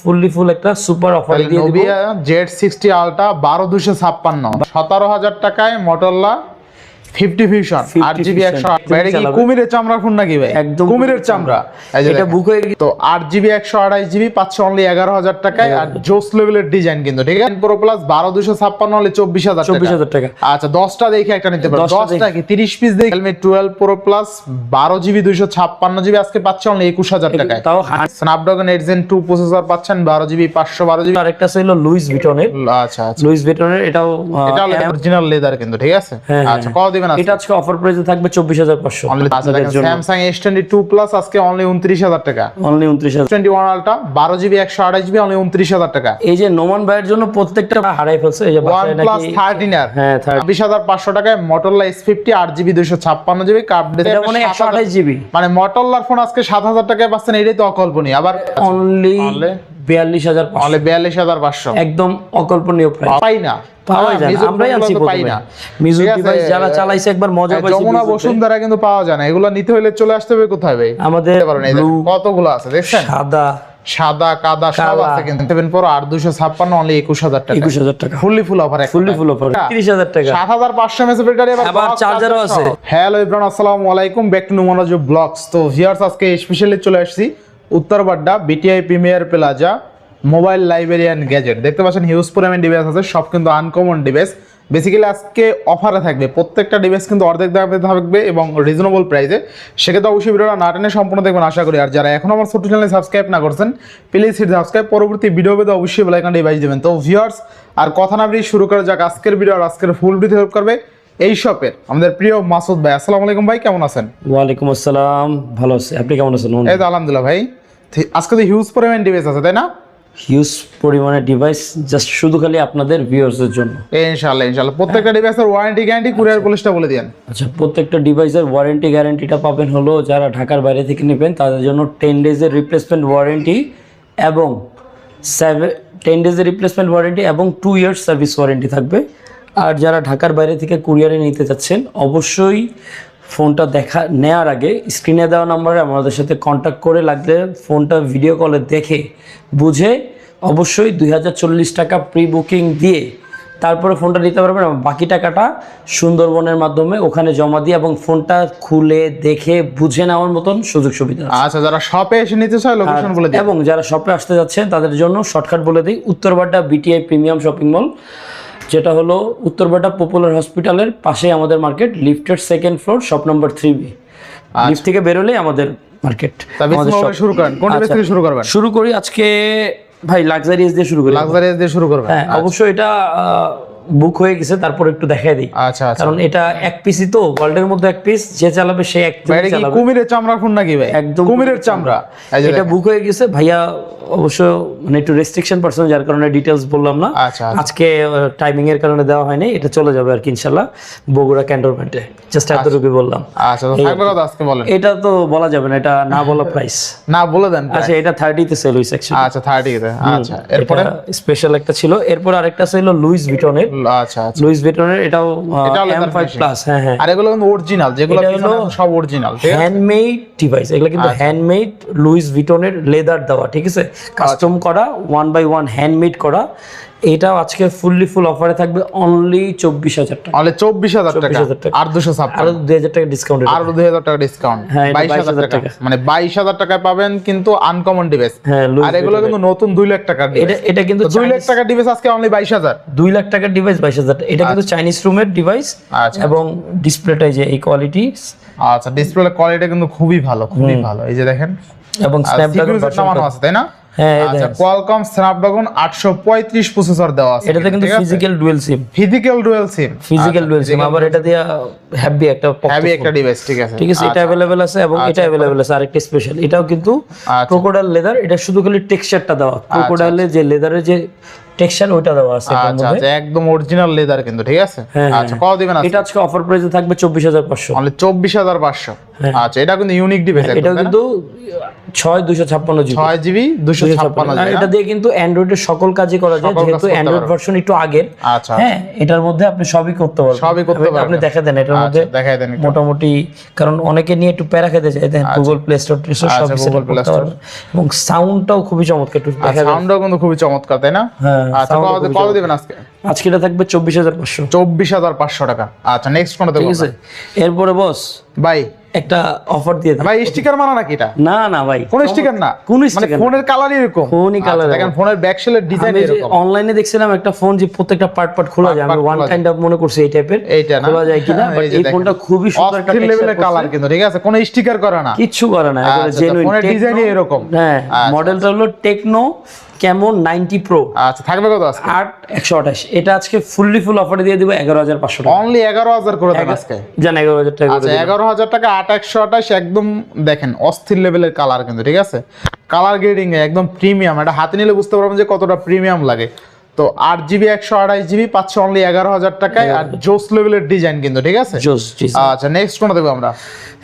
Fully full একটা super offer দিয়ে দিব। নোভিয়া জেড সিক্সটি আলট্রা বারো দুশো ছাপ্পান্ন। সতেরো হাজার টাকায় মটোরলা ফিফটি ফিউশন 50 আট জিবি Fusion, একশো আট। তুমি কি কুমিরের চামড়া ফোন নাকি ভাই? একদম কুমিরের চামড়া। এটা বুক হয়ে তো আট জিবি একশো অনলি এগারো হাজার টাকায় আর জোস লেভেলের ডিজাইন কিন্তু ঠিক আছে? প্রো প্লাস বারো দুশো ছাপ্পান্ন হলে চব্বিশ হাজার চব্বিশ হাজার টাকা। আচ্ছা দশটা দেখে একটা নিতে পারো। 10টা দশটা কি? তিরিশ পিস দেখে রিয়েলমি টুয়েলভ প্রো প্লাস বারো জিবি দুইশো ছাপ্পান্ন জিবি আজকে পাচ্ছে অনলি একুশ হাজার টাকায়। তাও Snapdragon eight gen two processor পাচ্ছেন বারো জিবি পাঁচশো বারো জিবি। আরেকটা ছিল লুইস ভিটনের আচ্ছা আচ্ছা। লুইস ভিটনের এটাও এটা অরিজিনাল লেদার কিন্তু ঠিক আছে? হ্যাঁ, আচ্ছা কত দিবেন এটা আজকে অফার প্রাইসে থাকবে চব্বিশ হাজার পাঁচশো। অনলি প্লাস আজকে অনলি উনত্রিশ হাজার টাকা। অনলি উনত্রিশ হাজার। টোয়েন্টি ওয়ান আলটা বারো জিবি একশো আঠাশ জিবি অনলি উনত্রিশ হাজার টাকা। এই যে নোমান ভাইয়ের জন্য প্রত্যেকটা হারাই ফেলছে এই যে আর হ্যাঁ টাকায় এটা মানে একশো আঠাশ জিবি মানে ফোন আজকে সাত হাজার টাকায় পাচ্ছেন এটাই তো অকল্পনীয়। আবার অনলি বিয়াল্লিশ হাজার বিয়াল্লিশ হাজার পাঁচশো। একদম অকল্পনীয় পাই না। পাওয়াই যায় আমরাই আনছি পাই না। মিজুর ডিভাইস যারা চালাইছে একবার মজা হ্যাঁ, পাইছে যমুনা বসুন্ধরা কিন্তু পাওয়া যায় না এগুলো নিতে হলে চলে আসতে হবে কোথায় ভাই? আমাদের কতগুলো আছে দেখছেন? সাদা সাদা কাদা সব আছে কিন্তু। সেভেন প্রো আর দুশো ছাপ্পান্ন অনলি একুশ হাজার টাকা। একুশ হাজার টাকা। Fully full offer fully full offer তিরিশ হাজার টাকা। সাত হাজার পাঁচশো এমএস ব্যাটারি আবার চার্জারও আছে। হ্যালো ইব্রান আসসালামু আলাইকুম ব্যাক টু নুমনোজ ব্লগস তো ভিউয়ার্স আজকে স্পেশালি চলে আসছি Uttarbadda BTI premier plaza mobile librarian gadget. দেখতে পাচ্ছেন হিউজ পরিমাণ ডিভাইস আছে সব কিন্তু আনকমন ডিভাইস বেসিক্যালি আজকে অফারে থাকবে প্রত্যেকটা ডিভাইস কিন্তু অর্ধেক দামে থাকবে এবং রিজনেবল প্রাইসে সেক্ষেত্রে অবশ্যই ভিডিওটা না টেনে সম্পূর্ণ দেখবেন আশা করি। আর যারা এখনও আমার ছোট্ট চ্যানেলে সাবস্ক্রাইব না করছেন প্লিজ হিট সাবস্ক্রাইব পরবর্তী ভিডিও পেতে অবশ্যই বেলাইকান ডিভাইস দেবেন। তো ভিউয়ার্স আর কথা না বেরিয়ে শুরু করা যাক আজকের ভিডিও আর আজকের ফুল ভিডিও হেল্প করবে এই শপের আমাদের প্রিয় মাসুদ ভাই। আসসালামু আলাইকুম ভাই কেমন আছেন? ওয়ালাইকুম আসসালাম ভালো আছি। আপনি কেমন আছেন এই তো আলহামদুলিল্লাহ ভাই। আজকে তো হিউজ পরিমাণ ডিভাইস আছে তাই না? হিউজ পরিমাণে ডিভাইস জাস্ট শুধু খালি আপনাদের ভিউয়ার্সের জন্য। ইনশাআল্লাহ ইনশাআল্লাহ। প্রত্যেকটা ডিভাইসের ওয়ারেন্টি গ্যারান্টি কুরিয়ার পলিশটা বলে দিন আচ্ছা প্রত্যেকটা ডিভাইসের ওয়ারেন্টি গ্যারান্টিটা পাবেন হলো যারা ঢাকার বাইরে থেকে নেবেন তাদের জন্য টেন ডেজের রিপ্লেসমেন্ট ওয়ারেন্টি এবং সেভেন টেন ডেজের রিপ্লেসমেন্ট ওয়ারেন্টি এবং টু ইয়ার্স সার্ভিস ওয়ারেন্টি থাকবে। আর যারা ঢাকার বাইরে থেকে কুরিয়ারে নিতে চাচ্ছেন অবশ্যই ফোনটা দেখা নেওয়ার আগে স্ক্রিনে দেওয়া নাম্বারে আমাদের সাথে কন্ট্যাক্ট করে লাগলে ফোনটা ভিডিও কলে দেখে বুঝে অবশ্যই দুই হাজার চল্লিশ টাকা প্রি বুকিং দিয়ে তারপরে ফোনটা নিতে পারবেন এবং বাকি টাকাটা সুন্দরবনের মাধ্যমে ওখানে জমা দিয়ে এবং ফোনটা খুলে দেখে বুঝে নেওয়ার মতন সুযোগ সুবিধা আচ্ছা যারা শপে এসে নিতে চায় লোকেশন বলে এবং যারা শপে আসতে যাচ্ছেন তাদের জন্য শর্টকাট বলে দিই Uttarbadda BTI premium shopping mall যেটা হলো উত্তরবাড্ডা পপুলার হসপিটালের পাশে আমাদের মার্কেট লিফটের second floor shop number three B lift থেকে বেরোলেই আমাদের মার্কেট শুরু করেন। কোন থেকে শুরু করবেন? শুরু করি আজকে ভাই লাক্সারিয়াস দিয়ে শুরু করি। লাক্সারিয়াস দিয়ে শুরু করবেন। হ্যাঁ অবশ্যই এটা বুক হয়ে গেছে তারপর একটু দেখাই দিই। আচ্ছা আচ্ছা। কারণ এটা এক পিসই তো ওয়ার্ল্ডের মধ্যে এক পিস যে চালাবে সে এক চালাবে। কুমিরের চামড়া ফোন নাকি ভাই? একদম কুমিরের চামড়া। এটা বুক হয়ে গেছে ভাইয়া অবশ্য মানে একটু রেস্ট্রিকশন পার্সন যার কারণে ডিটেলস বললাম না। আচ্ছা আচ্ছা। আজকে টাইমিং এর কারণে দেওয়া হয়নি এটা চলে যাবে আর কি ইনশাল্লাহ বগুড়া ক্যান্টনমেন্টে জাস্ট এতটুকু বললাম। আচ্ছা তো আজকে বলেন? এটা তো বলা যাবে না এটা না বলা প্রাইস না বলে দেন আচ্ছা এটা থার্টিতে সেল হয়েছে actually। আচ্ছা থার্টি আচ্ছা এরপরে? স্পেশাল একটা ছিল। এরপর আরেকটা ছিল লুইস ভিটনের। আচ্ছা আচ্ছা। লুইস ভিটনের এটাও। প্লাস হ্যাঁ হ্যাঁ। আর এগুলো কিন্তু অরিজিনাল যেগুলো সব অরিজিনাল হ্যান্ডমেড ডিভাইস এগুলো কিন্তু হ্যান্ডমেড লুইস ভিটনের লেদার দেওয়া ঠিক আছে? কাস্টম করা ওয়ান বাই ওয়ান হ্যান্ডমেড করা। এটাও আজকে ফুললি ফুল অফারে থাকবে অনলি চব্বিশ হাজার টাকা। তাহলে চব্বিশ হাজার টাকা। আর দুশো ছাপ্পান্ন। আরও দুই হাজার টাকা ডিসকাউন্ট আর দুই হাজার টাকা ডিসকাউন্ট হ্যাঁ, বাইশ হাজার টাকা। মানে বাইশ হাজার টাকায় পাবেন কিন্তু আনকমন ডিভাইস হ্যাঁ আর এগুলো কিন্তু নতুন দুই লাখ টাকার এটা এটা কিন্তু দুই লাখ টাকার ডিভাইস আজকে অনলি বাইশ হাজার। দুই লাখ টাকার ডিভাইস বাইশ হাজার টাকা। এটা কিন্তু চাইনিজ রুমের ডিভাইস আচ্ছা। এবং ডিসপ্লেটাই যে এই কোয়ালিটি আচ্ছা ডিসপ্লে কোয়ালিটি কিন্তু খুবই ভালো খুবই ভালো। এই যে দেখেন। এবং স্ন্যাপড্রাগন আছে তাই না? আচ্ছা কোয়ালকম স্ন্যাপড্রাগন 835 প্রসেসর দেওয়া আছে এটাতে কিন্তু physical dual sim physical dual sim physical dual sim আবার এটা দিয়ে হ্যাভি একটা হ্যাভি একটা ডিভাইস ঠিক আছে। ঠিক আছে এটা অ্যাভেলেবেল আছে এবং এটা अवेलेबल আছে আরেকটা স্পেশাল এটাও কিন্তু আচ্ছা। ক্রোকোডাইল লেদার এটা শুধু খালি টেক্সচারটা দেওয়া। ক্রোকোডাইলের যে লেদারের যে টেক্সচার ওইটা দেওয়া আছে আচ্ছা আচ্ছা একদম অরিজিনাল লেদার কিন্তু ঠিক আছে? হ্যাঁ, আচ্ছা কত দিবেন এটা আজকে অফার প্রাইসে থাকবে চব্বিশ হাজার পাঁচশো। অনলি চব্বিশ হাজার পাঁচশো। হ্যাঁ। আচ্ছা এটা কিন্তু ইউনিক ডিভাইস এটা কিন্তু ছয় দুশো ছাপ্পান্ন জিবি। ছয় জিবি দুশো ছাপ্পান্ন জিবি। এটা দিয়ে কিন্তু অ্যান্ড্রয়েডের সকল কাজই করা যায় যেহেতু অ্যান্ড্রয়েড ভার্সন একটু আগের। আচ্ছা। হ্যাঁ এটার মধ্যে আপনি সবই করতে পারবেন। সবই করতে আপনি- আপনি পারবেন। দেখা দেন এটার মধ্যে আচ্ছা দেখাই দেন মোটামুটি কারণ অনেকে নিয়ে একটু প্যারা খেতে চায় দেখেন গুগল প্লে স্টোর সব কিছু Play করতে Store। পারবেন। এবং সাউন্ডটাও খুবই চমৎকার একটু দেখা দেন। সাউন্ডও কিন্তু খুবই চমৎকার তাই না? হ্যাঁ। আচ্ছা কত দিবেন আজকে? আজকে এটা থাকবে চব্বিশ হাজার পাঁচশো। চব্বিশ হাজার পাঁচশো টাকা। আচ্ছা নেক্সট কোনটা ঠিক আছে। এরপরে বস ভাই। একটা অফার দিয়ে ভাই স্টিকার মারা নাকি এটা? না না ভাই। কোন স্টিকার না? কোন মানে ফোনের কালার এরকম। ফোনই আচ্ছা, দেখেন ফোনের ব্যাক ডিজাইন এরকম। অনলাইনে দেখছিলাম একটা ফোন যে প্রত্যেকটা পার্ট পার্ট খোলা যায়। আমি ওয়ান খোলা কাইন্ড অফ মনে করছি এই টাইপের এইটা না? খোলা যায় কিনা? হ্যাঁ, বাট এই। ফোনটা খুবই সুন্দর একটা লেভেলের কালার কিন্তু ঠিক আছে? কোনো স্টিকার করে না। কিচ্ছু করে না। আচ্ছা, জেনুইন ফোনের ডিজাইনই এরকম। হ্যাঁ আচ্ছা, মডেলটা হলো টেকনো ক্যামন নাইনটি প্রো আচ্ছা থাকবে কত আজকে? আট একশো আঠাশ। এটা আজকে ফুললি ফুল অফারে দিয়ে দিব এগারো হাজার পাঁচশো টাকা। অনলি এগারো হাজার করে দেন আজকে। জান এগারো হাজার টাকা আচ্ছা। এগারো হাজার টাকা আট একশো আঠাশ একদম দেখেন অস্থির লেভেলের কালার কিন্তু ঠিক আছে? কালার গ্রেডিং একদম প্রিমিয়াম এটা হাতে নিলে বুঝতে পারবেন যে কতটা প্রিমিয়াম লাগে। তো আট জিবি একশো আঠাশ জিবি পাচ্ছে অনলি এগারো হাজার টাকায় আর জোস লেভেলের ডিজাইন কিন্তু ঠিক আছে? জোস আচ্ছা নেক্সট কোনটা দেবো আমরা?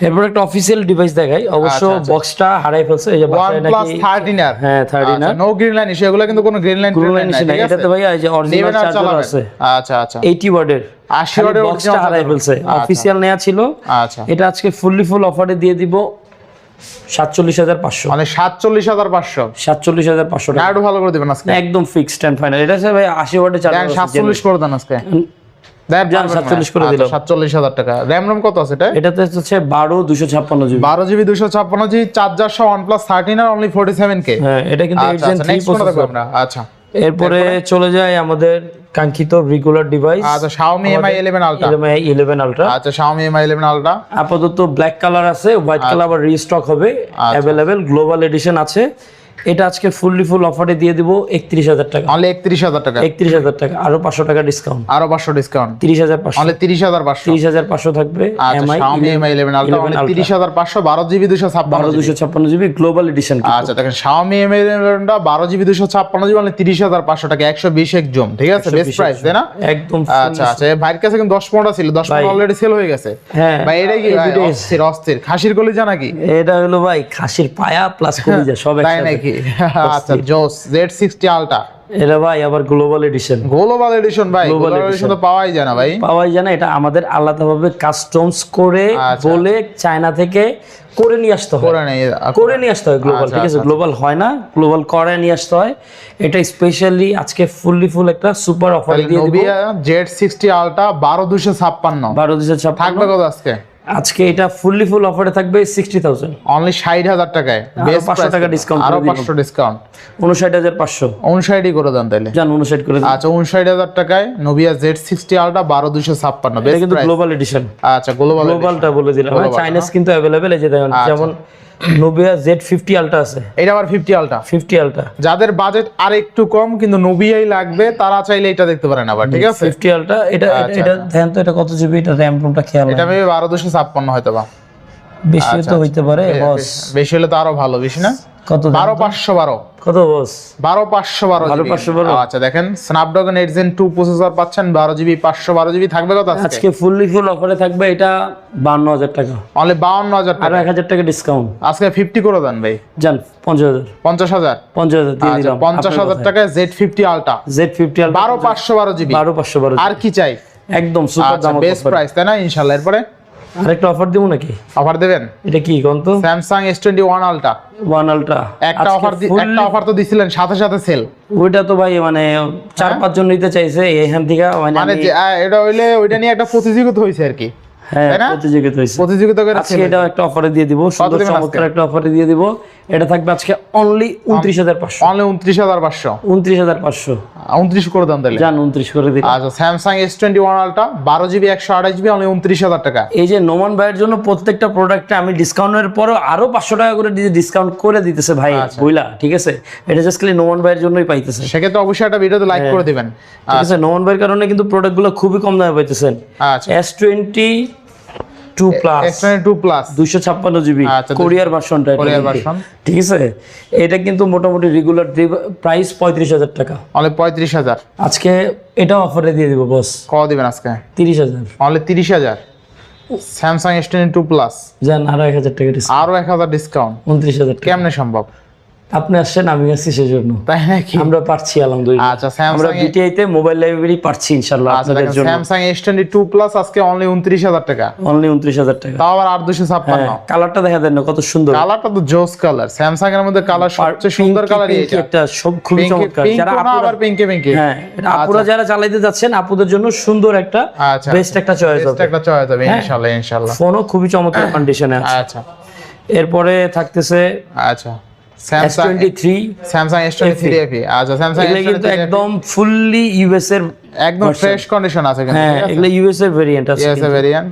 এরপর একটা অফিসিয়াল ডিভাইস দেখাই। অবশ্য আচ্ছা, আচ্ছা। বক্সটা হারাই ফেলছে এই যে প্লাস থার্টিন আর হ্যাঁ থার্টি না নো গ্রিন লাইন সেগুলো কিন্তু কোনো গ্রিন লাইন গ্রুপ লাইন না এটাতে ভাই এই যে অরিজিনাল চার্জার আছে। আচ্ছা আচ্ছা। 80 ওয়াটের 80 ওয়াটের বক্সটা হারাই ফেলছে। আচ্ছা। অফিসিয়াল নেওয়া ছিল। আচ্ছা। এটা আজকে ফুললি ফুল অফারে দিয়ে দিব। সাতচল্লিশ হাজার পাঁচশো। মানে সাতচল্লিশ হাজার পাঁচশো। সাতচল্লিশ হাজার পাঁচশো টাকা। একটু ভালো করে দিবেন আজকে। একদম ফিক্সড অ্যান্ড ফাইনাল এটা হচ্ছে ভাই আশি ওয়াটের দেন চার্জার সাতচল্লিশ করে দেন আজকে। দেন যান, 47 করে দিলাম। সাতচল্লিশ হাজার টাকা। র্যাম রম কত আছে এটাতে হচ্ছে বারো দুশো ছাপ্পান্ন জিবি। বারো জিবি দুশো ছাপ্পান্ন জিবি চার্জার সহ ওয়ান থার্টিন আর অনলি ফোর্টি সেভেন কে এটা কিন্তু আচ্ছা। এরপরে চলে যায় আমাদের কাঙ্ক্ষিত রেগুলার ডিভাইস আচ্ছা Xiaomi Mi 11 Ultra Mi 11 Ultra আচ্ছা Xiaomi Mi 11 Ultra আপাতত ব্ল্যাক কালার আছে হোয়াইট আচ্ছা। কালার আবার রিস্টক হবে। अवेलेबल গ্লোবাল এডিশন আছে। এটা আজকে ফুললি ফুল অফারে দিয়ে দিব একত্রিশ হাজার টাকা। অনলি একত্রিশ হাজার টাকা। একত্রিশ হাজার টাকা আরও পাঁচশো টাকা ডিসকাউন্ট আরও পাঁচশো ডিসকাউন্ট তিরিশ হাজার পাঁচশো। অনলি তিরিশ হাজার পাঁচশো। তিরিশ হাজার পাঁচশো থাকবে আচ্ছা MI Xiaomi Mi 11 Ultra only তিরিশ হাজার পাঁচশো বারো জিবি দুশো ছাপ্পান্ন দুশো ছাপ্পান্ন জিবি গ্লোবাল এডিশন আচ্ছা দেখেন Xiaomi Mi 11 টা বারো জিবি দুশো ছাপ্পান্ন জিবি অনলি তিরিশ হাজার পাঁচশো টাকা একশো বিশ এক জম ঠিক আছে? বেস্ট প্রাইস তাই না? একদম আচ্ছা আচ্ছা ভাইয়ের কাছে কিন্তু দশ পনেরো ছিল দশ পনেরো অলরেডি সেল হয়ে গেছে। হ্যাঁ ভাই এটাই কি অস্থির অস্থির। খাসির কলিজা নাকি? এটা হলো ভাই খাসির পায়া প্লাস কলিজা সব তাই একসাথে। নাকি? আচ্ছা জোস জেড সিক্সটি আলটা এটা ভাই আবার গ্লোবাল এডিশন গ্লোবাল এডিশন ভাই। গ্লোবাল এডিশন তো পাওয়াই যায় না ভাই। পাওয়াই যায় না এটা আমাদের আলাদাভাবে কাস্টমস করে আচ্ছা। বলে চায়না থেকে করে নিয়ে আসতে হয়। করে নিয়ে আসতে হয়। গ্লোবাল আচ্ছা, ঠিক আছে? গ্লোবাল হয় না গ্লোবাল করে নিয়ে আসতে হয়। এটা স্পেশালি আজকে ফুললি ফুল একটা সুপার অফার দিয়ে দিব। জেড সিক্সটি আলটা বারো দুশো ছাপ্পান্ন। বারো দুশো ছাপ্পান্ন। থাকবে কত আজকে? আজকে এটা ফুললি ফুল অফারে থাকবে সিক্সটি থাউজেন্ড অনলি ষাট হাজার টাকায়। বেশ Best 500 টাকা ডিসকাউন্ট আরও করে দিলাম। পাঁচশো ডিসকাউন্ট উনষাট হাজার পাঁচশো। উনষাটই করে দেন তাহলে জান উনষাট করে দেন আচ্ছা উনষাট হাজার টাকায় নোভিয়া জেড সিক্সটি আলটা বারো দুশো ছাপ্পান্ন। এটা কিন্তু গ্লোবাল এডিশন আচ্ছা গ্লোবাল গ্লোবালটা বলে দিলাম। আচ্ছা। চাইনিজ কিন্তু অ্যাভেলেবেল এই যে দেখেন যেমন নোবিয়া জেড ফিফটি আলটা আছে। এটা আবার ফিফটি আলটা ফিফটি আলটা যাদের বাজেট আর একটু কম কিন্তু নোবিয়াই লাগবে তারা চাইলে এটা দেখতে পারেন আবার ঠিক আছে? ফিফটি আলটা এটা এটা- ধ্যান তো এটা কত জিবি এটা র্যাম রুমটা খেয়াল এটা। মেবি বারো দুশো ছাপ্পান্ন হয়তো বা বেশি আচ্ছা, তো হইতে পারে বস বেশি হলে তো আরও ভালো বেশি না? কত বারো পাঁচশো বারো। কত বস? বারো পাঁচশো বারো বারো পাঁচশো বারো? আচ্ছা দেখেন Snapdragon eight gen two processor পাচ্ছেন বারো জিবি পাঁচশো বারো জিবি থাকবে কত আজকে? আজকে ফুললি ফুল অফারে থাকবে এটা বান্ন হাজার টাকা। অনলি বাউন্ন হাজার টাকা। এক হাজার টাকা ডিসকাউন্ট আজকে ফিফটি করে দেন ভাই। যান পঞ্চাশ হাজার। পঞ্চাশ হাজার? পঞ্চাশ হাজার আচ্ছা পঞ্চাশ হাজার টাকায় Z fifty ultra Z fifty ultra বারো পাঁচশো বারো জিবি। বারো পাঁচশো বারো আর কি চাই? একদম সুপার আচ্ছা দাম বেস্ট প্রাইস তাই না? ইনশাল্লাহ এরপরে? আরেকটা অফার দিব নাকি? অফার দেবেন? এটা কি কোন তো? Samsung S twenty one ultra one ultra একটা অফার একটা অফার তো দিছিলেন সাথে সাথে সেল ওইটা তো ভাই মানে চার পাঁচ জন নিতে চাইছে এখান থেকে মানে মানে এটা হইলে ওইটা নিয়ে একটা প্রতিযোগিতা হয়েছে আর কি। হ্যাঁ? প্রতিযোগিতা প্রতিযোগিতা আজকে একটা অফারে দিয়ে দিব সুন্দর চমৎকার একটা অফারে দিয়ে দিব। এটা থাকবে আজকে অনলি উনত্রিশ হাজার পাঁচশো। অনলি উনত্রিশ হাজার পাঁচশো? উনত্রিশ হাজার পাঁচশো। উনত্রিশ করে দাম তাহলে। যান উনত্রিশ করে দিন। আচ্ছা স্যামসাং এস টোয়েন্টি ওয়ান আলটা বারো জিবি একশো আঠাশ জিবি অনলি উনত্রিশ হাজার টাকা। এই যে নোমান ভাইয়ের জন্য প্রত্যেকটা প্রোডাক্টে আমি ডিসকাউন্টের পরও আরও পাঁচশো টাকা করে ডিসকাউন্ট করে দিতেছে ভাই আচ্ছা। বইলা ঠিক আছে? এটা জাস্ট খালি নোমান ভাইয়ের জন্যই পাইতেছে। সেক্ষেত্রে অবশ্যই একটা ভিডিওতে লাইক করে দিবেন। ঠিক আছে নোমান ভাইয়ের কারণে কিন্তু প্রোডাক্টগুলো খুবই কম দামে পাইতেছেন আচ্ছা। S twenty two plus two plus দুইশো ছাপ্পান্ন জিবি আচ্ছা, কোরিয়ার ভার্সনটা Courier version। ঠিক আছে? এটা কিন্তু মোটামুটি রেগুলার প্রাইস পঁয়ত্রিশ হাজার টাকা। অনলি পঁয়ত্রিশ হাজার। আজকে এটাও অফারে দিয়ে দিব বস কত দিবেন আজকে? তিরিশ হাজার। অনলি তিরিশ হাজার। Samsung S twenty two plus যান আরও এক হাজার টাকা আরও এক হাজার ডিসকাউন্ট উনত্রিশ হাজার কেমনে সম্ভব? আপনি আসছেন আমি আসছি সেজন্য। তাই নাকি? আমরা পারছি আলহামদুলিল্লাহ। আচ্ছা আমরা বিটিআই তে মোবাইল লাইব্রেরি পারছি ইনশাল্লাহ আচ্ছা আপনাদের জন্য। Samsung S twenty two plus আজকে অনলি উনত্রিশ হাজার টাকা। অনলি উনত্রিশ হাজার টাকা। তাও আবার আট দুশো ছাপ্পান্ন। হ্যাঁ কালারটা দেখা দেন কত সুন্দর। কালারটা তো জোস কালার স্যামসাং এর মধ্যে কালার সবচেয়ে সুন্দর কালার pinky একটা সব খুবই চমৎকার। যারা আবার পিঙ্কে পিঙ্কে হ্যাঁ এটা আপুরা যারা চালাইতে যাচ্ছেন আপুদের জন্য সুন্দর একটা আচ্ছা। বেস্ট একটা চয়েস হবে। বেস্ট একটা চয়েস হবে হ্যাঁ। ইনশাআল্লাহ ইনশাআল্লাহ। ফোনও খুবই চমৎকার কন্ডিশনে আছে। আচ্ছা। এরপরে থাকতেছে আচ্ছা। স্যামসাং S23 স্যামসাং আচ্ছা স্যামসাং এগুলো কিন্তু একদম ফুললি ইউএস এর একদম ফ্রেশ কন্ডিশন আছে কিন্তু হ্যাঁ এগুলো ইউএস এর ভেরিয়েন্ট আছে ভেরিয়েন্ট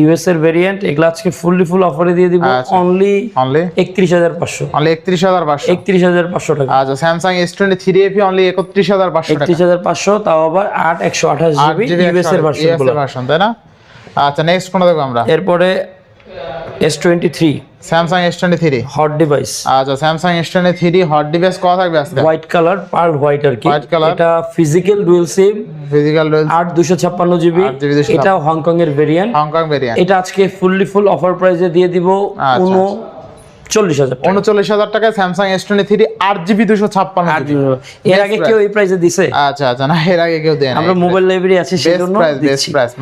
ইউএস এর ভেরিয়েন্ট এগুলো আজকে ফুললি ফুল অফারে দিয়ে দিব। অনলি অনলি একত্রিশ হাজার পাঁচশো। অনলি একত্রিশ হাজার পাঁচশো। একত্রিশ হাজার পাঁচশো টাকা। আচ্ছা Samsung S twenty three FE only একত্রিশ হাজার পাঁচশো টাকা। একত্রিশ হাজার পাঁচশো তাও আবার আট একশো আঠাশ আট জিবি জিবি ইউএস এর ভার্সনগুলো ভার্সন তাই না? আচ্ছা নেক্সট কোনটা দেখব আমরা? এরপরে S twenty three Samsung S twenty three hot device আচ্ছা Samsung S twenty three hot device কত থাকবে আজকে? হোয়াইট কালার পার্ল হোয়াইট আর কি। White color। এটা ফিজিক্যাল ডুয়েল সিম ফিজিক্যাল আট দুশো ছাপ্পান্ন জিবি। এটা হংকং এর ভেরিয়েন্ট হংকং ভেরিয়েন্ট এটা আজকে ফুললি ফুল অফার প্রাইসে দিয়ে দিব আচ্ছা। চল্লিশ হাজার। উনচল্লিশ হাজার টাকায় স্যামসাং এস টোয়েন্টি থ্রি আট জিবি দুশো ছাপ্পান্ন এর আগে কেউ এই প্রাইসে দিছে? আচ্ছা আচ্ছা। না এর আগে কেউ দেয় আমরা মোবাইল লাইব্রেরি আছে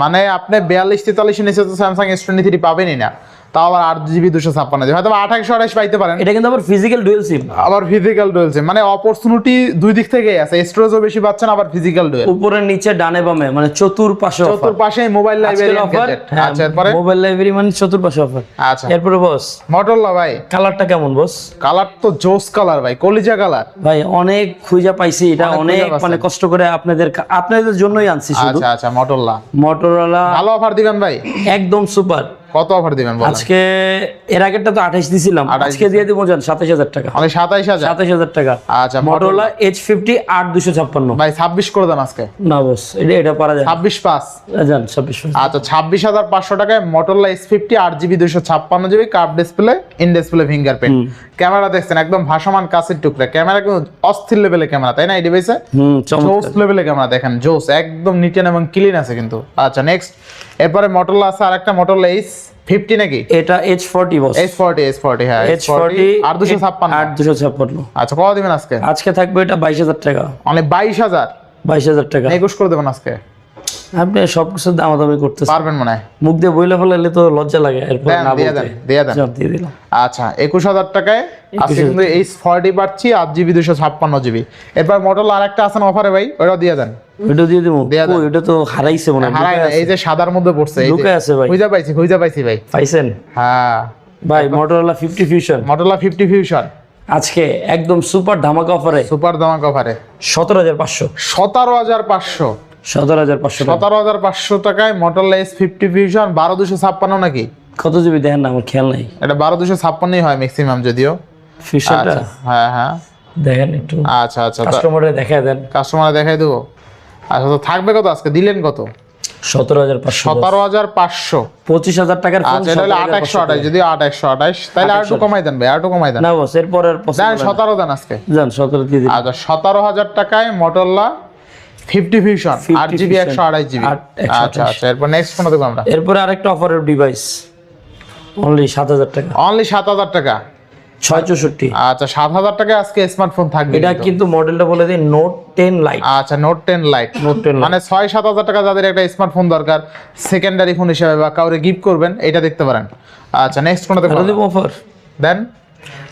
মানে আপনি বিয়াল্লিশ তেতাল্লিশ নিচে তো স্যামসাং এস টোয়েন্টি থ্রি পাবেনই না। তাও আবার আট জিবি দুশো ছাপ্পান্ন জিবি হয়তো আঠাশশো আঠাশ পাইতে পারেন। এটা কিন্তু আবার ফিজিক্যাল ডুয়েল সিম আবার ফিজিক্যাল ডুয়েলছে মানে অপরচুনিটি দুই দিক থেকেই আছে। স্টোরেজও বেশি পাচ্ছেন আবার ফিজিক্যাল ডুয়েল উপরে নিচে ডানে বামে মানে চতুর্পাশে চতুর্পাশে মোবাইল লাইব্রেরি অফার আচ্ছা এরপরে? মোবাইল লাইব্রেরি মানে চতুর্পাশে অফার আচ্ছা। এরপরে বস মটোরলা ভাই। কালারটা কেমন বস কালার তো জোস কালার ভাই কলিজা কালার ভাই অনেক খুঁজা পাইছি এটা অনেক। মানে কষ্ট করে আপনাদের আপনাদের জন্যই আনছি শুধু। আচ্ছা আচ্ছা মটোরলা মোটরোলা ভালো অফার দিবেন ভাই। একদম সুপার কত অফার দিবেন বলেন? আজকে এর আগেরটা তো আঠাইশ দিছিলাম। আজকে দিয়ে দিব জান সাতাশ হাজার টাকা। আমি সাতাইশ হাজার? সাতাশ হাজার টাকা। আচ্ছা আট দুশো ছাপ্পান্ন। ভাই ছাব্বিশ করে দেন আজকে। না বস এটা এটা পারা যায় ছাব্বিশ পাঁচ। জান ছাব্বিশ আচ্ছা ছাব্বিশ হাজার পাঁচশো টাকায় জিবি দুশো ছাপ্পান্ন GB curve display in display fingerprint camera দেখছেন একদম ভাসমান কাছের টুকরা। ক্যামেরা কিন্তু অস্থির লেভেলের ক্যামেরা তাই না এই ডিভাইসে হুম জোস লেভেলের ক্যামেরা দেখেন জোস একদম নিটেন এবং ক্লিন আছে কিন্তু। আচ্ছা নেক্সট এরপরে মোটরলা আছে আরেকটা মোটরলা এইচ ফিফটি নাকি? এটা H forty boss H forty H forty হ্যাঁ এইচ ফোরটি আর দুশো ছাপ্পান্ন। আট দুশো ছাপ্পান্ন। আচ্ছা কত দিবেন আজকে? আজকে থাকবে এটা বাইশ হাজার টাকা। মানে বাইশ হাজার? বাইশ হাজার টাকা। একুশ করে দেবেন আজকে। আপনি সবকিছু দামাদামি করতেছেন। পারবেন মনে হয়। মুখ দিয়ে বইলে ফেলালে তো লজ্জা লাগে এরপর না দিয়ে দেন, দিয়ে দেন। দিয়ে দিলাম। আচ্ছা একুশ হাজার টাকায় আজকে কিন্তু এইচ ফর্টি পাচ্ছি আট জিবি দুশো ছাপ্পান্ন জিবি। এরপর আর একটা আছে অফারে ভাই? ওটাও দিয়ে দেন। দিয়ে দেবো। তো হারাইছে মনে হয় এই যে সাদার মধ্যে পড়ছে এই আছে ভাই। খুঁজে পাইছি খুঁজে পাইছি ভাই। পাইছেন? হ্যাঁ। ভাই Motorola fifty fusion Motorola fifty fusion আজকে একদম সুপার ধামাকা অফারে সুপার দামাক অফারে সতেরো হাজার পাঁচশো। সতেরো হাজার পাঁচশো। সতেরো হাজার পাঁচশো সতেরো হাজার পাঁচশো টাকায় মোটরলা এস ফিফটি ফিউশন বারো দুশো ছাপ্পান্ন নাকি? কত জিবি দেখেন না আমার খেয়াল নাই। এটা বারো দুশো ছাপ্পান্নই হয় ম্যাক্সিমাম যদিও। ফিউশনটা আচ্ছা হ্যাঁ হ্যাঁ। দেখেন একটু। আচ্ছা আচ্ছা কাস্টমারে দেখা দেন। কাস্টমার দেখাই দেবো। আচ্ছা তো থাকবে কত আজকে? দিলেন কত? সতেরো হাজার পাঁচশো সতেরো হাজার পাঁচশো। পঁচিশ হাজার টাকার আচ্ছা আঠাশশো আঠাশ যদি আঠাশ তাহলে আর একটু কমাই দেন ভাই আর একটু কমাই দেন। না বস এরপর আর পছন্দ দেন না। সতেরো দেন আজকে। যান সতেরো দিয়ে আচ্ছা সতেরো হাজার টাকায় মোটরলা ফিফটি 50 আট জিবি fusion, একশো আঠাশ জিবি। আচ্ছা আচ্ছা এরপর নেক্সট ফোন দেবো আমরা। এরপরে আরেকটা অফারের ডিভাইস অনলি সাত হাজার টাকা। অনলি সাত হাজার টাকা। ছয় চৌষট্টি। আচ্ছা সাত হাজার টাকায় আজকে স্মার্টফোন থাকবে এটা কিন্তু। মডেলটা বলে দিই নোট টেন লাইট আচ্ছা note ten lite note ten মানে ছয় সাত হাজার টাকা যাদের একটা স্মার্টফোন দরকার সেকেন্ডারি ফোন হিসেবে বা কাউরে গিফট করবেন এটা দেখতে পারেন। আচ্ছা নেক্সট ফোন দেখব অফার দেন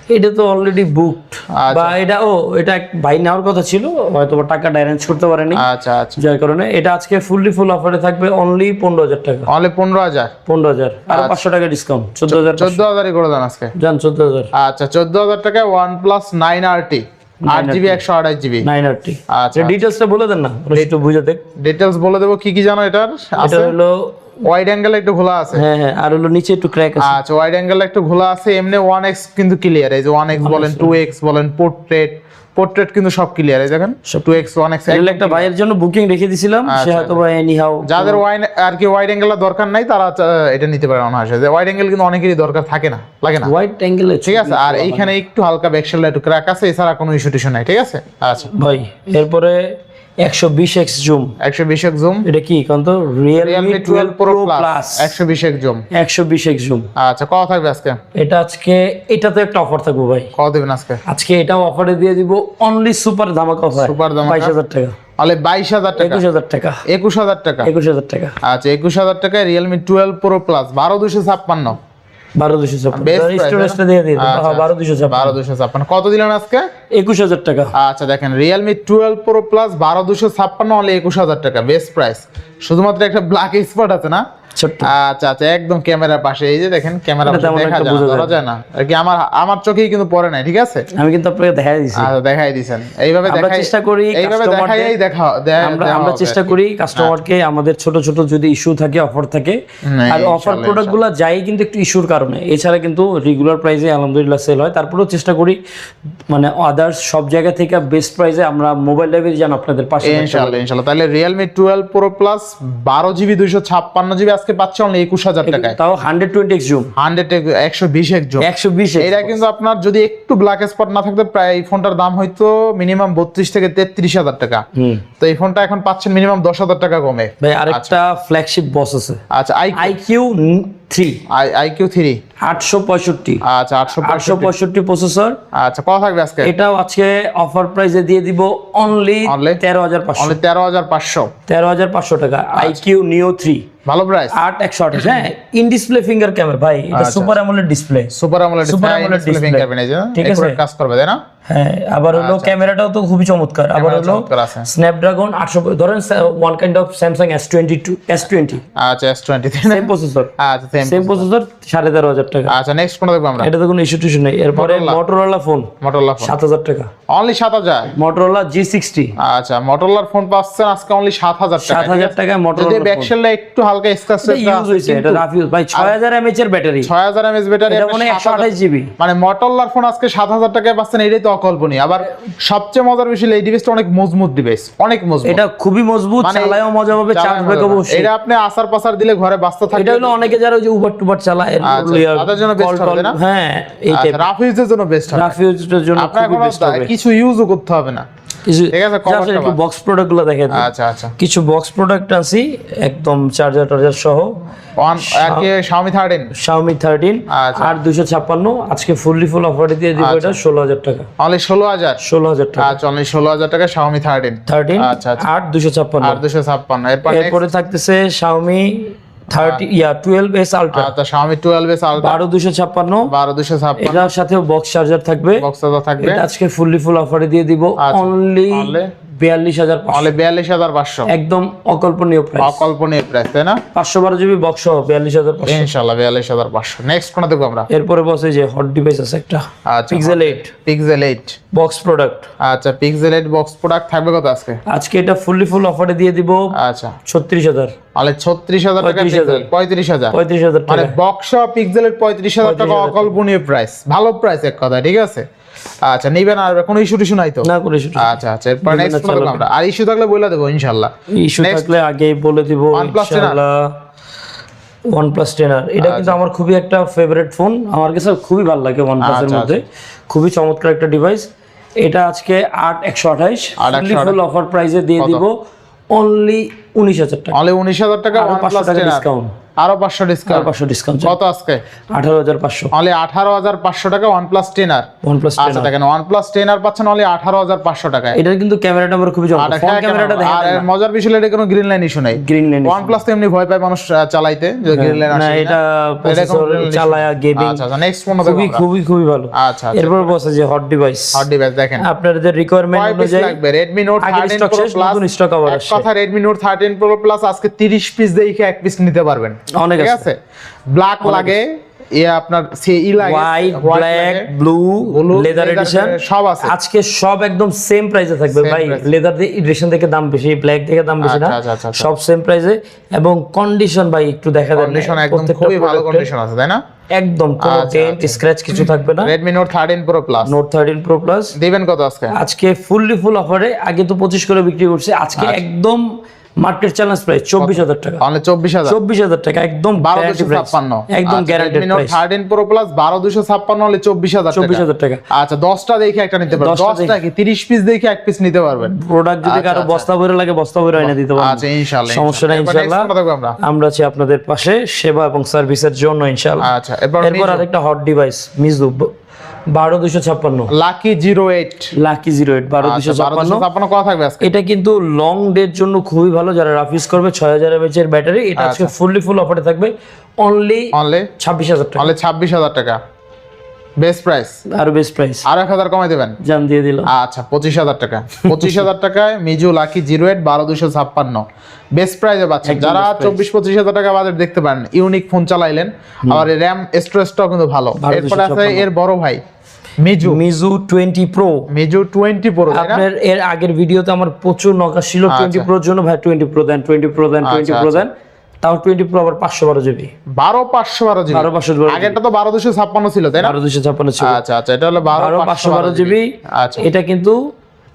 এটা তো অলরেডি বুকড আচ্ছা। বা এটা ও এটা এক ভাই নেওয়ার কথা ছিল হয়তো টাকাটা অ্যারেঞ্জ করতে পারেনি। আচ্ছা আচ্ছা। যার কারণে এটা আজকে ফুললি ফুল অফারে থাকবে অনলি পনেরো হাজার টাকা। অনলি পনেরো হাজার? পনেরো হাজার। আর পাঁচশো টাকা ডিসকাউন্ট চোদ্দ হাজার চোদ্দ হাজারই করে দেন আজকে? যান চোদ্দ হাজার। আচ্ছা চোদ্দ হাজার টাকায় one plus nine R T আট জিবি একশো আঠাশ জিবি নাইন আচ্ছা। ডিটেলসটা বলে দেন না একটু বুঝে দেখ। ডিটেলস বলে দেবো কি কি জানো এটার? এটা হলো ওয়াইড অ্যাঙ্গেল একটু খোলা আছে? হ্যাঁ হ্যাঁ আর হলো নিচে একটু ক্র্যাক আছে। আচ্ছা ওয়াইড অ্যাঙ্গেল একটু খোলা আছে এমনি ওয়ান এক্স কিন্তু ক্লিয়ার এই যে ওয়ান এক্স বলেন টু এক্স বলেন পোর্ট্রেট পোর্ট্রেট কিন্তু সব ক্লিয়ার এই দেখেন টু এক্স ওয়ান এক্স এগুলো একটা ভাইয়ের জন্য বুকিং রেখে দিছিলাম সে হয়তো বা এনিহাও যাদের ওয়াইন আর কি ওয়াইড অ্যাঙ্গেলের দরকার নাই তারা এটা নিতে পারে হয় যে ওয়াইড অ্যাঙ্গেল কিন্তু অনেকেরই দরকার থাকে না লাগে না। হোয়াইট অ্যাঙ্গেল ঠিক আছে আর এইখানে একটু হালকা ব্যাকশেলটা একটু ক্র্যাক আছে এছাড়া কোনো ইস্যু টিস্যু নাই ঠিক আছে? আচ্ছা। ভাই এরপরে একশো বিশ এক্স জুম জুম এটা কি তো জুম এক্স জুম আচ্ছা কত থাকবে আজকে? এটা আজকে এটাতে একটা অফার থাকব ভাই। কত দেবেন আজকে? আজকে এটাও অফারে দিয়ে দিব অনলি সুপার ধামাকা অফার ধামাকা। টাকা। তাহলে বাইশ হাজার টাকা। একুশ হাজার টাকা। একুশ হাজার টাকা। একুশ হাজার টাকা। আচ্ছা একুশ হাজার টাকায় রিয়েলমি টুয়েলভ প্রো প্লাস বারো দুশো ছাপ্পান্ন। বারো দুশো স্টোরেজটা দিয়ে বারো দুশো ছাপ্পান্ন। বারো দুশো ছাপ্পান্ন। কত দিলেন আজকে? একুশ হাজার টাকা। আচ্ছা দেখেন রিয়েলমি টুয়েলভ প্রো প্লাস বারো দুশো ছাপ্পান্ন হলে একুশ হাজার টাকা বেস্ট প্রাইস শুধুমাত্র একটা ব্ল্যাক স্পট আছে না? আচ্ছা আচ্ছা একদম ক্যামেরার পাশে। এই যে দেখেন ক্যামেরা দেখা যায় না, আর কি আমার আমার চোখেই কিন্তু পড়ে ঠিক আছে? আমি কিন্তু আপনাকে দেখাই দিছি। আচ্ছা দেখাই দিছেন। এইভাবে আমরা চেষ্টা করি এইভাবে দেখাই দেখা আমরা আমরা চেষ্টা করি কাস্টমারকে আমাদের ছোট ছোট যদি ইস্যু থাকে অফার থাকে। আর অফার প্রোডাক্টগুলো যাই কিন্তু একটু ইস্যুর কারণে। এছাড়া কিন্তু রেগুলার প্রাইসে আলহামদুলিল্লাহ সেল হয়। তারপরেও চেষ্টা করি মানে আদার্স সব জায়গা থেকে বেস্ট প্রাইসে আমরা মোবাইল লাইব্রেরি যেন আপনাদের পাশে। ইনশাল্লাহ ইনশাল্লাহ। তাহলে রিয়েলমি টুয়েলভ প্রো প্লাস বারো জিবি দুইশো ছাপ্পান্ন জিবি আজকে পাচ্ছে অনলি একুশ হাজার টাকায়। তাও hundred twenty X zoom hundred একশো বিশ এক জন একশো বিশ এটা কিন্তু আপনার যদি একটু ব্ল্যাক স্পট না থাকতো প্রায় এই ফোনটার দাম হয়তো মিনিমাম বত্রিশ থেকে তেত্রিশ হাজার টাকা। তো এই ফোনটা এখন পাচ্ছেন মিনিমাম দশ হাজার টাকা কমে। ভাই আরেকটা ফ্ল্যাগশিপ বস আছে। আচ্ছা I three I Q three আটশো পঁয়ষট্টি। আচ্ছা আটশো আটশো পঁয়ষট্টি প্রসেসর আচ্ছা কত থাকবে আজকে? এটাও আজকে অফার প্রাইসে দিয়ে দিব অনলি? তেরো হাজার পাঁচশো। তেরো হাজার পাঁচশো। তেরো হাজার পাঁচশো টাকা। আইকিউ নিও থ্রি ভালো প্রাইস আট একশো আঠাশ। হ্যাঁ ইন ডিসপ্লে ফিঙ্গার ক্যামেরা ভাই এটা super AMOLED display super Super AMOLED display। ঠিক আছে। কাজ করবে তাই না? হ্যাঁ আবার হলো ক্যামেরাটাও তো খুবই চমৎকার। আবার হলো স্ন্যাপড্রাগন আটশো ধরেন one kind of Samsung S twenty two S twenty আচ্ছা এস টোয়েন্টি সেম প্রসেসর আচ্ছা সেম প্রসেসর সাড়ে তেরো হাজার টাকা। আচ্ছা নেক্সট দেখব আমরা? এটাতে কোনো ইস্যু টিস্যু নেই। এরপরে। মোটরোলা ফোন মোটরলা ফোন সাত হাজার টাকা। অনলি সাত হাজার? মোটরোলা জি সিক্সটি আচ্ছা মোটরলার ফোন পাচ্ছেন আজকে অনলি সাত হাজার টাকা সাত হাজার যদি মোটরোলা ব্যাকশেলটা একটু হালকা স্ক্র্যাচ ইউজ হয়েছে এটা রাফ ইউজ ভাই ছয় হাজার এমএচ এর ব্যাটারি ছয় হাজার এমএস ব্যাটারি এটা মনে একশো আঠাশ জিবি মানে মটরলার ফোন আজকে সাত হাজার টাকায় পাচ্ছেন এটাই তো অকল্পনীয় আবার সবচেয়ে মজার বিষয় এই ডিভাইসটা অনেক মজবুত ডিভাইস অনেক মজবুত। এটা খুবই মজবুত মানে চালায়ও মজা পাবে চার্জ যাবে এটা আপনি আসার পাসার দিলে ঘরে বাস্তা থাকে এটা হলো অনেকে যারা ওই যে উবার টুবার চালায় আচ্ছা, তাদের জন্য বেস্ট হবে না? হ্যাঁ এই টাইপ রাফ ইউজের জন্য বেস্ট হবে। রাফ ইউজের জন্য আপনার হবে। কিছু ইউজও করতে হবে না। কিছু একটু বক্স প্রোডাক্টগুলো আচ্ছা আচ্ছা। কিছু বক্স প্রোডাক্ট আনছি একদম চার্জার টার্জার সহ। Xiaomi 13 Xiaomi থার্টিন আচ্ছা। আর দুশো ছাপ্পান্ন। আজকে ফুললি ফুল অফারে দিয়ে দিব এটা হাজার টাকা। অনলি 16000 ষোলো হাজার টাকা। আচ্ছা অনলি 16000 টাকা Xiaomi 13 থার্টিন আচ্ছা, আচ্ছা। আর 256 এরপরে থাকতেছে Xiaomi thirty yeah twelve S ultra আচ্ছা Xiaomi 12 এস আলট্রা বারো দুশো ছাপ্পান্ন। 12256 এটার সাথেও বক্স চার্জার থাকবে। বক্স তো থাকবে। এটা আজকে ফুললি ফুল অফারে দিয়ে দিব। আচ্ছা। বিয়াল্লিশ হাজার 42500 একদম অকল্পনীয় প্রাইস অকল্পনীয় প্রাইস তাই না? পাঁচশো বারো জিবি বক্স সহ বিয়াল্লিশ হাজার পাঁচশো। 42500 নেক্সট দেখব আমরা? এরপরে বসে যে হট ডিভাইস আছে একটা। আচ্ছা Pixel eight Pixel 8 box product আচ্ছা পিক্সেল 8 বক্স প্রোডাক্ট থাকবে কত আজকে? আজকে এটা ফুললি ফুল অফারে দিয়ে দিব। আচ্ছা। ছত্রিশ হাজার। তাহলে 36000 টাকা 35,000 35000 মানে বক্স পিক্সেলের 35000 টাকা অকল্পনীয় প্রাইস ভালো প্রাইস এক কথা ঠিক আছে? আচ্ছা নিবেন আর কোনো ইস্যু টিস্যু নাই তো? না করে শুধু আচ্ছা আচ্ছা এরপর নেক্সট না, আমরা। আর ইস্যু থাকলে বলে দেবো ইনশাআল্লাহ ইস্যু থাকলে আগেই বলে দিব ইনশাআল্লাহ ওয়ান প্লাস টেনার এটা কিন্তু আমার খুবই একটা ফেভারিট ফোন আমার কাছে খুবই ভালো লাগে আচ্ছা, মধ্যে। খুবই চমৎকার একটা ডিভাইস এটা আজকে আট একশো আঠাইশ 8,128 ফুল অফার প্রাইসে দিয়ে? দিব। অনলি উনিশ হাজার টাকা। অনলি 19000 টাকা আর পাঁচশো টাকা ডিসকাউন্ট আরও 500 ডিসকাউন্ট পাঁচশো ডিসকাউন্ট কত আজকে? আঠারো হাজার পাঁচশো। অনলি 18500 টাকা OnePlus 10R ওয়ান প্লাস আচ্ছা দেখেন OnePlus 10R পাচ্ছেন অনলি 18500 টাকায়। এটার কিন্তু ক্যামেরাটা আমার খুবই আর ক্যামেরাটা আর মজার বিষয় এটা কোনো গ্রিন লাইন ইস্যু নাই। গ্রিন লাইন OnePlus তো এমনি ভয় পায় মানুষ চালাইতে যে গ্রিন লাইন আসে এটা চালায়া গেমিং আচ্ছা আচ্ছা নেক্সট ফোন খুবই খুবই খুবই ভালো। আচ্ছা আচ্ছা। এরপর বসে যে হট ডিভাইস হট ডিভাইস দেখেন। আপনাদের রিকোয়ারমেন্ট অনুযায়ী লাগবে? Redmi Note আগের 13 stock Pro Plus নতুন stock আবার আসছে। কথা Redmi Note 13 Pro Plus আজকে 30 পিস দেখে এক পিস নিতে পারবেন। অনেক আছে। ব্ল্যাক লাগে এ আপনার সে ই লাগে white black blue leather edition সব আছে। আজকে সব একদম সেম প্রাইসে থাকবে ভাই। লেদার এডিশন থেকে দাম বেশি ব্ল্যাক থেকে দাম বেশি না। আচ্ছা, আচ্ছা, আচ্ছা। সব সেম প্রাইসে এবং কন্ডিশন ভাই একটু দেখা দেন কন্ডিশন একদম খুবই ভালো কন্ডিশন আছে তাই না? একদম কোনো ডেন্ট স্ক্র্যাচ কিছু থাকবে না। দিবেন কত আজকে? আজকে ফুললি ফুল অফারে আগে তো পঁচিশ করে বিক্রি করছে। আজকে। একদম মার্কেট চ্যালেঞ্জ প্রাইস চব্বিশ হাজার টাকা। অনলি চব্বিশ হাজার? চব্বিশ হাজার টাকা একদম বারো দুশো ছাপ্পান্ন। একদম থার্টিন প্রো প্লাস বারো দুশো ছাপ্পান্ন হলে চব্বিশ হাজার চব্বিশ হাজার টাকা। আচ্ছা দশটা দেখে একটা নিতে পারবেন 10টা দশটা কি তিরিশ পিস দেখে এক পিস নিতে পারবেন? প্রোডাক্ট যদি আচ্ছা, কারও আচ্ছা। বস্তা ভরে লাগে বস্তা ভরে এনে দিতে পারব। আচ্ছা সমস্যা নাই এরপর ইনশাল্লাহ আমরা। আছি আপনাদের পাশে সেবা এবং সার্ভিসের জন্য ইনশাল্লাহ। আচ্ছা এরপর আরেকটা হট ডিভাইস মিজু। বারো দুশো ছাপ্পান্ন। Lucky zero eight lucky zero eight বারো দুশো আচ্ছা ছাপ্পান্ন দুশো ছাপ্পান্ন কত থাকবে এটা কিন্তু লং ডের জন্য খুবই ভালো। যারা রাফিস করবে ছয় হাজার এমএচ এর ব্যাটারি এটা আচ্ছা। আজকে ফুললি ফুল অফারে থাকবে। অনলি অনলি ছাব্বিশ হাজার টাকা। অনলি ছাব্বিশ হাজার টাকা। বেস্ট প্রাইস আর বেস্ট প্রাইস আর এক হাজার কমাই দেবেন? জান দিয়ে দিল। আচ্ছা পঁচিশ হাজার টাকা। পঁচিশ হাজার টাকায় মিজু লাকি জিরো এইট বারো দুশো ছাপ্পান্ন। বেস্ট পাচ্ছেন। যারা চব্বিশ পঁচিশ হাজার টাকা দেখতে পারেন ইউনিক ফোন চালাইলেন আবার র্যাম স্টোরেজটাও কিন্তু ভালো। এরপরে আছে এর বড় ভাই Meizu. Meizu twenty pro Meizu twenty pro আপনার এর আগের ভিডিওতে আমার প্রচুর নকা ছিল টোয়েন্টি প্রোর জন্য ভাই টোয়েন্টি প্রো দেন টোয়েন্টি প্রো দেন টোয়েন্টি আচ্ছা, প্রো দেন। তাও টোয়েন্টি প্রো আবার পাঁচশো বারো জিবি বারো পাঁচশো বারো জিবি বারো পাঁচশো আগেরটা তো বারো দুশো ছাপ্পান্ন ছিল তাই না? বারো দুশো ছাপ্পান্ন ছিল। আচ্ছা আচ্ছা এটা হলো বারো পাঁচশো বারো জিবি আচ্ছা। এটা কিন্তু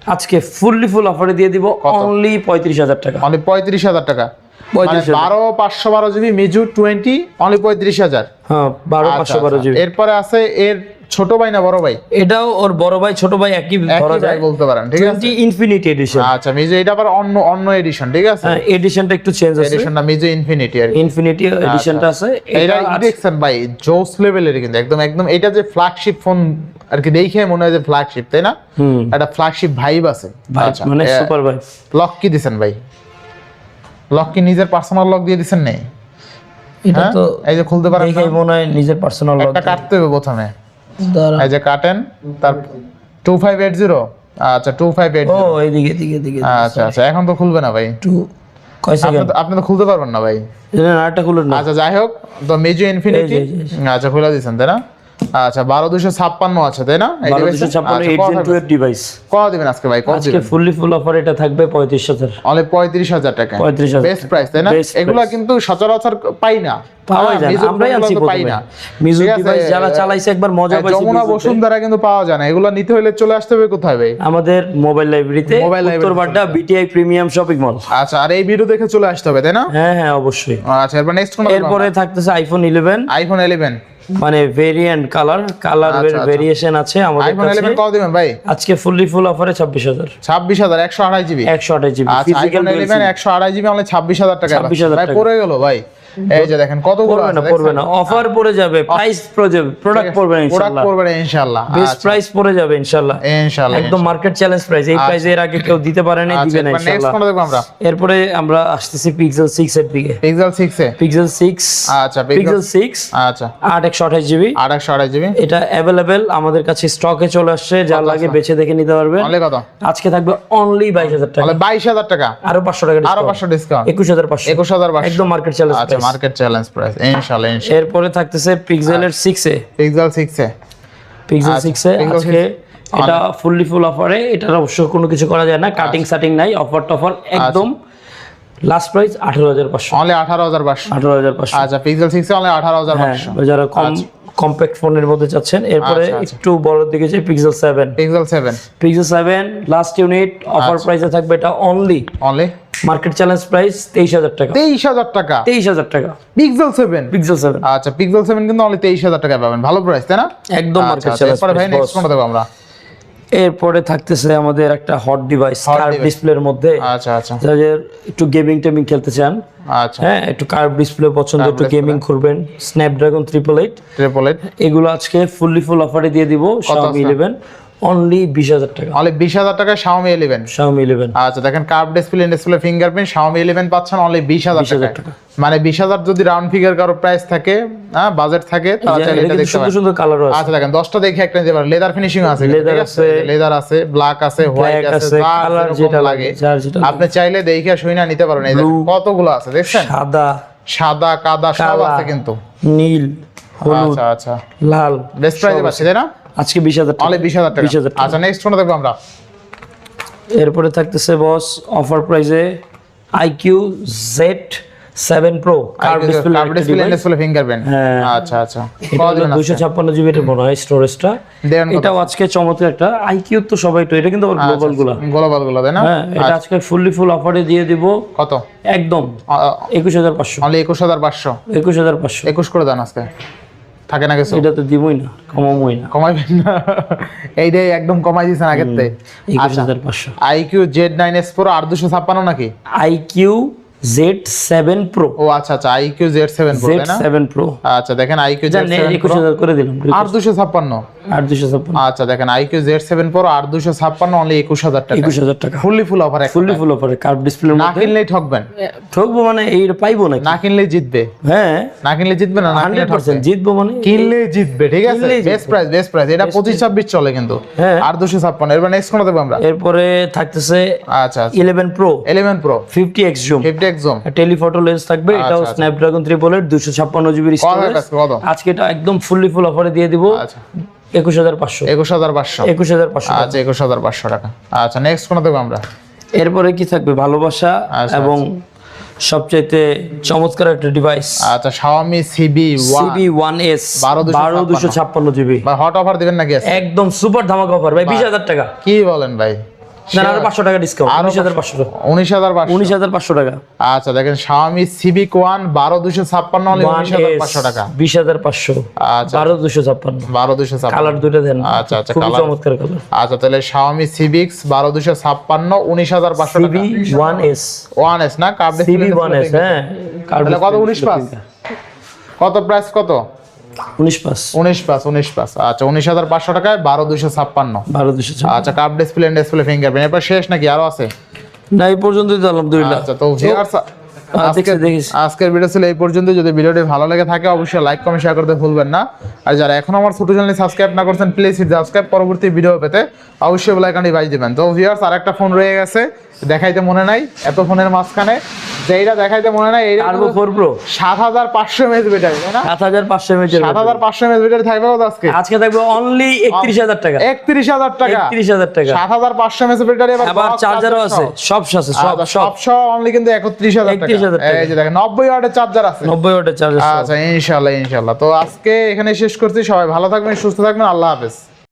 আজকে ফুললি ফুল অফারে দিয়ে দিব অনলি পঁয়ত্রিশ হাজার টাকা। অনলি পঁয়ত্রিশ হাজার টাকা। মানে বারো পাঁচশো বারো জিবি মিজু টোয়েন্টি অনলি পঁয়ত্রিশ হাজার। হ্যাঁ বারো আচ্ছা, পাঁচশো বারো আচ্ছা। জিবি এরপরে আছে এর ছোট ভাই না বড় ভাই? এটাও ওর বড় ভাই ছোট ভাই একই ধরা যায়। বলতে পারেন ঠিক আছে? ইনফিনিটি এডিশন আচ্ছা মিজু এটা আবার অন্য অন্য এডিশন ঠিক আছে? এডিশনটা একটু চেঞ্জ আছে। এডিশনটা মিজু ইনফিনিটি আর ইনফিনিটি এডিশনটা আছে। এটা এটা দেখছেন ভাই জোস লেভেলের কিন্তু একদম একদম এটা যে ফ্ল্যাগশিপ ফোন আর কি দেখে মনে হয় যে ফ্ল্যাগশিপ তাই না? একটা ফ্ল্যাগশিপ ভাইব আছে। আচ্ছা মানে সুপার ভাই লক কি দিছেন ভাই? লক কি নিজের পার্সোনাল লক দিয়ে দিছেন নেই এটা হ্যাঁ? তো এই যে খুলতে পারেন না? মনে হয় নিজের পার্সোনাল লগ একটা কাটতে হবে প্রথমে। এই যে কাটেন তার টু ফাইভ এইট জিরো আচ্ছা টু ফাইভ এইট ও এইদিকে এদিকে এদিকে আচ্ছা আচ্ছা এখন তো খুলবে না ভাই। টু আপনি তো- খুলতে পারবেন না ভাই। আরেকটা খুলুন না। আচ্ছা যাই হোক তো মেজো ইনফিনিটি আচ্ছা খুলে দিয়েছেন তাই না? আচ্ছা বারো দুশো ছাপ্পান্ন আছে তাই না? বারো? দুশো ছাপ্পান্ন এইট জেন টু ডিভাইস কত দিবেন আজকে ভাই? কত আজকে ফুললি ফুল অফার এটা থাকবে পঁয়ত্রিশ হাজার। অনলি পঁয়ত্রিশ হাজার টাকা। 35,000 বেস্ট প্রাইস তাই না? এগুলা কিন্তু সচরাচর পাই না। পাওয়া হ্যাঁ, যায় না। আমরাই আনছি পাই না। ডিভাইস যারা চালাইছে একবার মজা পাইছে যমুনা। বসুন্ধরা কিন্তু পাওয়া যায় না। এগুলো নিতে হলে চলে আসতে হবে কোথায় ভাই? আমাদের মোবাইল লাইব্রেরিতে Mobile library Uttar Badda BTI premium shopping mall আচ্ছা আর এই ভিডিও দেখে চলে আসতে হবে তাই না? হ্যাঁ হ্যাঁ অবশ্যই। আচ্ছা এরপর নেক্সট কোন এরপরে থাকতেছে আইফোন ইলেভেন আইফোন ইলেভেন মানে ভেরিয়েন্ট কালার কালার। ভেরিয়েশন আছে আমাদের কাছে আইফোন কাছে। ইলেভেন কত দিবেন ভাই? আজকে ফুললি ফুল অফারে ছাব্বিশ হাজার। ছাব্বিশ হাজার একশো আড়াই জিবি একশো আঠাশ জিবি ফিজিক্যাল আইফোন ইলেভেন একশো আড়াই জিবি আমাদের ছাব্বিশ হাজার টাকা 26,000 ভাই। পড়ে গেল ভাই। এই যে দেখেন পড়বে না পড়বে না। অফার পড়ে যাবে প্রাইস পড়ে যাবে প্রোডাক্ট পড়বে না প্রোডাক্ট ইনশাআল্লাহ। পড়বে না ইনশাআল্লাহ। বেস্ট প্রাইস পড়ে যাবে ইনশাআল্লাহ। ইনশাআল্লাহ একদম মার্কেট চ্যালেঞ্জ প্রাইস এই প্রাইস এর আগে কেউ দিতে পারে না আচ্ছা দিবে না নেক্সট ইনশাআল্লাহ। দেখব আমরা? এরপরে আমরা আসতেছি পিক্সেল সিক্স এর দিকে। পিক্সেল সিক্সে পিক্সেল সিক্স আচ্ছা পিক্সেল পিক্সেল সিক্স আচ্ছা। আট একশো আঠাশ জিবি আর একশো আড়াই জিবি এটা অ্যাভেলেবেল আমাদের কাছে স্টকে চলে আসছে যা লাগে বেছে দেখে নিতে পারবেন। অনলি কত? আজকে থাকবে অনলি বাইশ হাজার টাকা। তাহলে বাইশ হাজার টাকা? আরও পাঁচশো টাকা আরও discount। পাঁচশো ডিসকাউন্ট একুশ হাজার পাঁচশো। একুশ হাজার পাঁচশো। একদম মার্কেট চ্যালেঞ্জ আচ্ছা মার্কেট চ্যালেঞ্জ প্রাইস ইনশাআল্লাহ ইনশাআল্লাহ এরপরে থাকতেছে পিক্সেলের সিক্সে পিক্সেল সিক্সে পিক্সেল আচ্ছা, সিক্সে Pixel আজকে এটা ফুললি ফুল অফারে এটার অবশ্য কোনো কিছু করা যায় না কাটিং আচ্ছা। সাটিং নাই অফার টফার একদম লাস্ট প্রাইস আঠারো হাজার পাঁচশো। অনলি আঠারো হাজার পাঁচশো। আঠারো হাজার পাঁচশো। আচ্ছা পিক্সেল সিক্সে অনলি আঠারো হাজার হ্যাঁ পাঁচশো যারা কম কম্প্যাক্ট ফোনের মধ্যে চাচ্ছেন এরপরে আচ্ছা, আচ্ছা। একটু বড় দিকে যে Pixel seven Pixel seven Pixel seven last unit offer আচ্ছা। প্রাইসে থাকবে এটা only only market challenge price তেইশ হাজার টাকা। তেইশ হাজার টাকা? তেইশ হাজার টাকা। পিক্সেল 7 পিক্সেল 7 আচ্ছা পিক্সেল 7 কিন্তু অনলি তেইশ হাজার টাকা পাবেন। ভালো প্রাইস তাই না? একদম মার্কেট চ্যালেঞ্জ পরে ভাই নেক্সট কোনটা দেবো আমরা? এরপরে থাকতেছে আমাদের একটা হট ডিভাইস কার ডিসপ্লের মধ্যে। আচ্ছা আচ্ছা। যাদের একটু গেমিং টেমিং খেলতে চান আচ্ছা। হ্যাঁ একটু কার্ভ ডিসপ্লে পছন্দ একটু গেমিং করবেন। Snapdragon triple eight triple eight এগুলো আজকে ফুললি ফুল অফারে দিয়ে দিব Xiaomi 11 অনলি বিশ হাজার টাকা। অনলি বিশ হাজার টাকা আচ্ছা দেখেন curve display display fingerprint eleven পাচ্ছেন অনলি বিশ হাজার টাকা। মানে বিশ হাজার যদি রাউন্ড ফিগার কারও প্রাইস থাকে হ্যাঁ বাজেট থাকে তারা চাইলে এটা দেখতে সুন্দর পারেন। সুন্দর কালারও আছে। আচ্ছা দেখেন দশটা দেখে একটা নিতে পারেন। লেদার ফিনিশিং আছে। Leather আছে। লেদার আছে ব্ল্যাক আছে হোয়াইট আছে যেরকম যেটা লাগে। আপনি চাইলে দেখে শুনে নিতে পারবেন এই দেখেন কতগুলো আছে দেখছেন? সাদা সাদা কাদা সব আছে কিন্তু। নীল হলুদ আচ্ছা আচ্ছা। লাল বেস্ট প্রাইসে পাচ্ছি তাই না? আজকে বিশ হাজার টাকা। বিশ হাজার টাকা। 20,000 টাকা। আচ্ছা নেক্সট ফোনে দেখব আমরা। এরপরে থাকতেছে বস অফার প্রাইসে iQOO Z seven pro curve curve display display fingerprint. আচ্ছা আচ্ছা। এটা হলো দুশো ছাপ্পান্ন জিবি এটা মনে হয় স্টোরেজটা এটাও আজকে চমৎকার একটা। আইকিউ তো সবাই তো এটা কিন্তু আবার গ্লোবালগুলা। গ্লোবালগুলো তাই না? হ্যাঁ এটা আজকে ফুললি ফুল অফারে দিয়ে দিব। কত? একদম। একুশ হাজার পাঁচশো। একুশ হাজার পাঁচশো। একুশ হাজার পাঁচশো। একুশ করে দেন আজকে। থাকে না কিছু? এটা তো দিবই না কমাবই না। কমাইবেন না। এইটাই একদম কমাই দিয়েছেন আগের থেকে। আচ্ছা iQOO Z nine S pro আর দুশো ছাপ্পান্ন নাকি? আইকিউ জেড সেভেন প্রো ও আচ্ছা আচ্ছা iQOO Z seven pro Z না? সেভেন প্রো আচ্ছা দেখেন আইকিউ জেড সেভেন একুশ হাজার করে দিলাম আর দুশো ছাপ্পান্ন। আর দুশো ছাপ্পান্ন। আচ্ছা দেখেন আইকিউ জেড সেভেন প্রো আর দুশো ছাপ্পান্ন অনলি একুশ হাজার টাকা। একুশ হাজার টাকা। Fully full offer fully full অফারে কার্ভ ডিসপ্লের না কিনলেই ঠকবেন। ঠকবো মানে এইটা পাইবো নাকি? না কিনলেই জিতবে। হ্যাঁ। না কিনলে জিতবে না হান্ড্রেড। পার্সেন্ট জিতবো মানে কিনলে জিতবে ঠিক আছে? বেস্ট প্রাইস বেস্ট প্রাইস এটা পঁচিশ ছাব্বিশ চলে কিন্তু। হ্যাঁ। আর দুশো ছাপ্পান্ন। এবার নেক্সট কোন দেবো আমরা? এরপরে থাকতেছে আচ্ছা eleven pro eleven pro fifty X zoom fifty X telephoto lens থাকবে এটাও আচ্ছা। স্ন্যাপড্রাগন জিবির স্টোরেজ আজকে এটা একদম ফুললি ফুল অফারে দিয়ে দিব। আচ্ছা। একুশ হাজার পাঁচশো। একুশ হাজার পাঁচশো। একুশ হাজার পাঁচশো আচ্ছা একুশ হাজার পাঁচশো টাকা। আচ্ছা নেক্সট দেবো আমরা? এরপরে কি থাকবে? ভালোবাসা আচ্ছা, এবং সবচাইতে চমৎকার একটা ডিভাইস আচ্ছা শাওমি সিবি ওয়ান এস 12 বারো দুশো ছাপ্পান্ন। জিবি হট অফার দিবেন নাকি? একদম সুপার ধামাকা অফার ভাই বিশ হাজার টাকা। কি বলেন ভাই? পাঁচশো টাকা ডিসকাউন্ট উনিশ হাজার পাঁচশো। টাকা উনিশ হাজার উনিশ হাজার পাঁচশো টাকা। আচ্ছা দেখেন শাওমি ওয়ান বারো দুশো ছাপ্পান্ন হলে উনিশ হাজার পাঁচশো টাকা। বিশ হাজার পাঁচশো আচ্ছা। বারো দুশো ছাপ্পান্ন। বারো দুশো ছাপ্পান্ন। কালার দুইটা দেন। আচ্ছা, আচ্ছা, খুবই চমৎকার কালার আচ্ছা তাহলে শাওমি সিবিক্স বারো দুশো ছাপ্পান্ন উনিশ হাজার পাঁচশো টাকা। ওয়ান এস ওয়ান এস না? কার্ড সিবি ওয়ান এস হ্যাঁ কত? উনিশ পাস কত প্রাইস কত? উনিশ পাস। উনিশ পাস উনিশ পাস। আচ্ছা উনিশ হাজার পাঁচশো টাকায় বারো দুশো ছাপ্পান্ন। বারো দুশো আচ্ছা কার্ড ডিসপ্লে ডিসপ্লে ফিঙ্গারপ্রিন্ট এরপর শেষ নাকি আরও আছে? না এই পর্যন্তই তো আলহামদুলিল্লাহ। আচ্ছা তো viewers, দেখছি দেখেছি আজকের ভিডিও ছিল এই পর্যন্ত যদি ভিডিওটি ভালো লেগে থাকে অবশ্যই লাইক কমেন্ট শেয়ার করতে ভুলবেন না। আর যারা এখন আমার ছোট চ্যানেল সাবস্ক্রাইব না করছেন প্লিজ সাবস্ক্রাইব পরবর্তী ভিডিও পেতে অবশ্যই বেল আইকনটি বাজিয়ে দিবেন। তো ভিউয়ার্স আরেকটা ফোন রয়ে গেছে। দেখাইতে মনে নাই এত ফোনের মাঝখানে। যেইটা দেখাইতে মনে নাই টার্বো প্রো সাত হাজার পাঁচশো এমএচ ব্যাটারি তাই না? হাজার পাঁচশো এমএচ ব্যাটারি থাকবে কত আজকে? আজকে থাকবে অনলি একত্রিশ হাজার টাকা। একত্রিশ হাজার টাকা। একত্রিশ হাজার টাকা। সাত হাজার পাঁচশো এমএচ ব্যাটারি আবার চার্জারও আছে। সব আছে সব আচ্ছা, সব। সব অনলি কিন্তু টাকা। 31,000 টাকা। এই যে দেখেন নব্বই ওয়াটের চার্জার আছে। নব্বই ওয়াটের চার্জার আচ্ছা ইনশাল্লাহ ইনশাল্লাহ। তো আজকে এখানে শেষ করছি। সবাই ভালো থাকবেন সুস্থ থাকবেন। আল্লাহ হাফেজ।